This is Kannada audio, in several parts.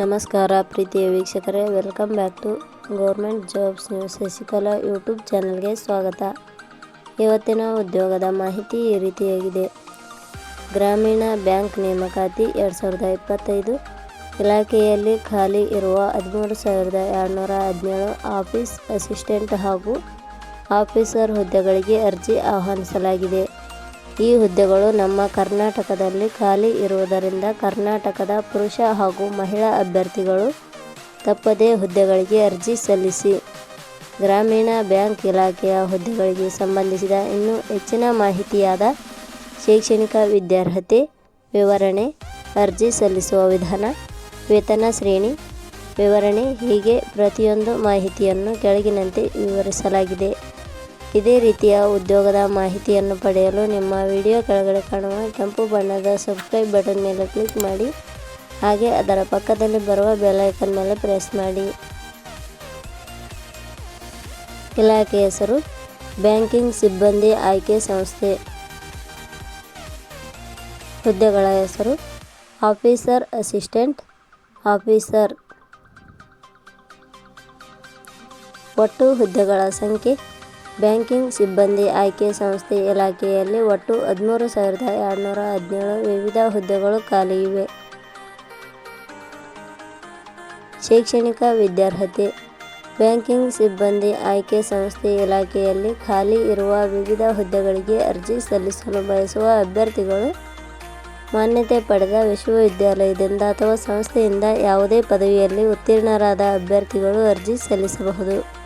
ನಮಸ್ಕಾರ ಪ್ರೀತಿಯ ವೀಕ್ಷಕರೇ, welcome back to government jobs news. Shashikala YouTube ಚಾನಲ್ಗೆ ಸ್ವಾಗತ. ಇವತ್ತಿನ ಉದ್ಯೋಗದ ಮಾಹಿತಿ ಈ ರೀತಿಯಾಗಿದೆ. ಗ್ರಾಮೀಣ ಬ್ಯಾಂಕ್ ನೇಮಕಾತಿ ಎರಡು ಸಾವಿರದ ಇಪ್ಪತ್ತೈದು ಇಲಾಖೆಯಲ್ಲಿ ಖಾಲಿ ಇರುವ ಹದಿಮೂರು ಸಾವಿರದ ಎರಡುನೂರ ಹದಿನೇಳು ಆಫೀಸ್ ಅಸಿಸ್ಟೆಂಟ್ ಹಾಗೂ ಆಫೀಸರ್ ಹುದ್ದೆಗಳಿಗೆ ಅರ್ಜಿ ಆಹ್ವಾನಿಸಲಾಗಿದೆ. ಈ ಹುದ್ದೆಗಳು ನಮ್ಮ ಕರ್ನಾಟಕದಲ್ಲಿ ಖಾಲಿ ಇರುವುದರಿಂದ ಕರ್ನಾಟಕದ ಪುರುಷ ಹಾಗೂ ಮಹಿಳಾ ಅಭ್ಯರ್ಥಿಗಳು ತಪ್ಪದೇ ಹುದ್ದೆಗಳಿಗೆ ಅರ್ಜಿ ಸಲ್ಲಿಸಿ. ಗ್ರಾಮೀಣ ಬ್ಯಾಂಕ್ ಇಲಾಖೆಯ ಹುದ್ದೆಗಳಿಗೆ ಸಂಬಂಧಿಸಿದ ಇನ್ನೂ ಹೆಚ್ಚಿನ ಮಾಹಿತಿಯಾದ ಶೈಕ್ಷಣಿಕ ವಿದ್ಯಾರ್ಹತೆ, ವಿವರಣೆ, ಅರ್ಜಿ ಸಲ್ಲಿಸುವ ವಿಧಾನ, ವೇತನ ಶ್ರೇಣಿ, ವಿವರಣೆ ಹೀಗೆ ಪ್ರತಿಯೊಂದು ಮಾಹಿತಿಯನ್ನು ಕೆಳಗಿನಂತೆ ವಿವರಿಸಲಾಗಿದೆ. ಇದೇ ರೀತಿಯ ಉದ್ಯೋಗದ ಮಾಹಿತಿಯನ್ನು ಪಡೆಯಲು ನಿಮ್ಮ ವಿಡಿಯೋ ಕೆಳಗಡೆ ಕಾಣುವ ಕೆಂಪು ಬಣ್ಣದ ಸಬ್ಸ್ಕ್ರೈಬ್ ಬಟನ್ ಮೇಲೆ ಕ್ಲಿಕ್ ಮಾಡಿ. ಹಾಗೆ ಅದರ ಪಕ್ಕದಲ್ಲಿ ಬರುವ ಬೆಲ್ಲೈಕನ್ ಮೇಲೆ ಪ್ರೆಸ್ ಮಾಡಿ. ಇಲಾಖೆ ಹೆಸರು, ಬ್ಯಾಂಕಿಂಗ್ ಸಿಬ್ಬಂದಿ ಆಯ್ಕೆ ಸಂಸ್ಥೆ. ಹುದ್ದೆಗಳ ಹೆಸರು, ಆಫೀಸರ್ ಅಸಿಸ್ಟೆಂಟ್, ಆಫೀಸರ್. ಒಟ್ಟು ಹುದ್ದೆಗಳ ಸಂಖ್ಯೆ ಬ್ಯಾಂಕಿಂಗ್ ಸಿಬ್ಬಂದಿ ಆಯ್ಕೆ ಸಂಸ್ಥೆ ಇಲಾಖೆಯಲ್ಲಿ ಒಟ್ಟು ಹದಿಮೂರು ಸಾವಿರದ ಎರಡುನೂರ ಹದಿನೇಳು ವಿವಿಧ ಹುದ್ದೆಗಳು ಖಾಲಿ ಇವೆ. ಶೈಕ್ಷಣಿಕ ವಿದ್ಯಾರ್ಹತೆ. ಬ್ಯಾಂಕಿಂಗ್ ಸಿಬ್ಬಂದಿ ಆಯ್ಕೆ ಸಂಸ್ಥೆ ಇಲಾಖೆಯಲ್ಲಿ ಖಾಲಿ ಇರುವ ವಿವಿಧ ಹುದ್ದೆಗಳಿಗೆ ಅರ್ಜಿ ಸಲ್ಲಿಸಲು ಬಯಸುವ ಅಭ್ಯರ್ಥಿಗಳು ಮಾನ್ಯತೆ ಪಡೆದ ವಿಶ್ವವಿದ್ಯಾಲಯದಿಂದ ಅಥವಾ ಸಂಸ್ಥೆಯಿಂದ ಯಾವುದೇ ಪದವಿಯಲ್ಲಿ ಉತ್ತೀರ್ಣರಾದ ಅಭ್ಯರ್ಥಿಗಳು ಅರ್ಜಿ ಸಲ್ಲಿಸಬಹುದು.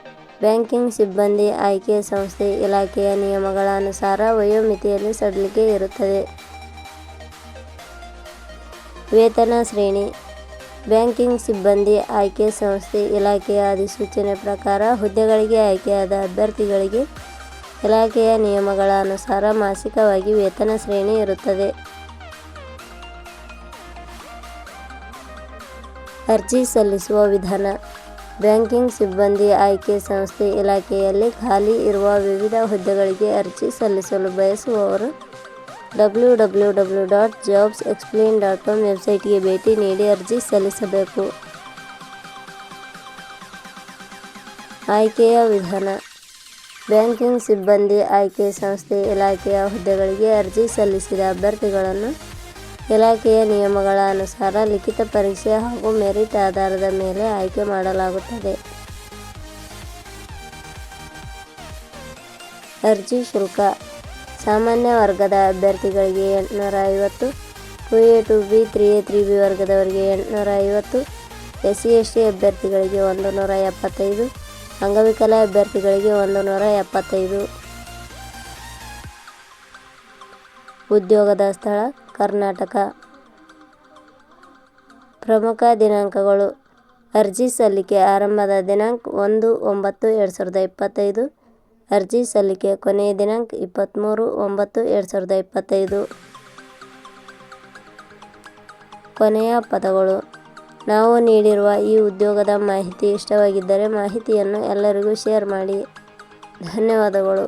ಬ್ಯಾಂಕಿಂಗ್ ಸಿಬ್ಬಂದಿ ಆಯ್ಕೆ ಸಂಸ್ಥೆ ಇಲಾಖೆಯ ನಿಯಮಗಳ ಅನುಸಾರ ವಯೋಮಿತಿಯಲ್ಲಿ ಸಡಿಲಿಕೆ ಇರುತ್ತದೆ ವೇತನ ಶ್ರೇಣಿ. ಬ್ಯಾಂಕಿಂಗ್ ಸಿಬ್ಬಂದಿ ಆಯ್ಕೆ ಸಂಸ್ಥೆ ಇಲಾಖೆಯ ಅಧಿಸೂಚನೆ ಪ್ರಕಾರ ಹುದ್ದೆಗಳಿಗೆ ಆಯ್ಕೆಯಾದ ಅಭ್ಯರ್ಥಿಗಳಿಗೆ ಇಲಾಖೆಯ ನಿಯಮಗಳ ಅನುಸಾರ ಮಾಸಿಕವಾಗಿ ವೇತನ ಶ್ರೇಣಿ ಇರುತ್ತದೆ. ಅರ್ಜಿ ಸಲ್ಲಿಸುವ ವಿಧಾನ. ಬ್ಯಾಂಕಿಂಗ್ ಸಿಬ್ಬಂದಿ ಆಯ್ಕೆ ಸಂಸ್ಥೆ ಇಲಾಖೆಯಲ್ಲಿ ಖಾಲಿ ಇರುವ ವಿವಿಧ ಹುದ್ದೆಗಳಿಗೆ ಅರ್ಜಿ ಸಲ್ಲಿಸಲು ಬಯಸುವವರು W W W dot jobs explain dot com ವೆಬ್ಸೈಟ್ಗೆ ಭೇಟಿ ನೀಡಿ ಅರ್ಜಿ ಸಲ್ಲಿಸಬೇಕು. ಆಯ್ಕೆಯ ವಿಧಾನ. ಬ್ಯಾಂಕಿಂಗ್ ಸಿಬ್ಬಂದಿ ಆಯ್ಕೆ ಸಂಸ್ಥೆ ಇಲಾಖೆಯ ಹುದ್ದೆಗಳಿಗೆ ಅರ್ಜಿ ಸಲ್ಲಿಸಿದ ಅಭ್ಯರ್ಥಿಗಳನ್ನು ಇಲಾಖೆಯ ನಿಯಮಗಳ ಅನುಸಾರ ಲಿಖಿತ ಪರೀಕ್ಷೆ ಹಾಗೂ ಮೆರಿಟ್ ಆಧಾರದ ಮೇಲೆ ಆಯ್ಕೆ ಮಾಡಲಾಗುತ್ತದೆ. ಅರ್ಜಿ ಶುಲ್ಕ. ಸಾಮಾನ್ಯ ವರ್ಗದ ಅಭ್ಯರ್ಥಿಗಳಿಗೆ ಎಂಟುನೂರ ಐವತ್ತು two A two B, three A, three B ವರ್ಗದವರಿಗೆ ಎಂಟುನೂರ ಐವತ್ತು ಎಸ್ ಸಿ ಎಸ್ ಟಿ ಅಭ್ಯರ್ಥಿಗಳಿಗೆ ಒಂದು ನೂರ ಎಪ್ಪತ್ತೈದು ಅಂಗವಿಕಲ ಅಭ್ಯರ್ಥಿಗಳಿಗೆ ಒಂದು ನೂರ ಎಪ್ಪತ್ತೈದು ಉದ್ಯೋಗದ ಸ್ಥಳ. ಕರ್ನಾಟಕ. ಪ್ರಮುಖ ದಿನಾಂಕಗಳು. ಅರ್ಜಿ ಸಲ್ಲಿಕೆ ಆರಂಭದ ದಿನಾಂಕ ಒಂದು ಒಂಬತ್ತು ಎರಡು ಸಾವಿರದ ಇಪ್ಪತ್ತೈದು. ಅರ್ಜಿ ಸಲ್ಲಿಕೆ ಕೊನೆಯ ದಿನಾಂಕ ಇಪ್ಪತ್ತ್ಮೂರು ಒಂಬತ್ತು ಎರಡು ಸಾವಿರದ ಇಪ್ಪತ್ತೈದು. ಕೊನೆಯ ಪದಗಳು. ನಾವು ನೀಡಿರುವ ಈ ಉದ್ಯೋಗದ ಮಾಹಿತಿ ಇಷ್ಟವಾಗಿದ್ದರೆ ಮಾಹಿತಿಯನ್ನು ಎಲ್ಲರಿಗೂ ಶೇರ್ ಮಾಡಿ. ಧನ್ಯವಾದಗಳು.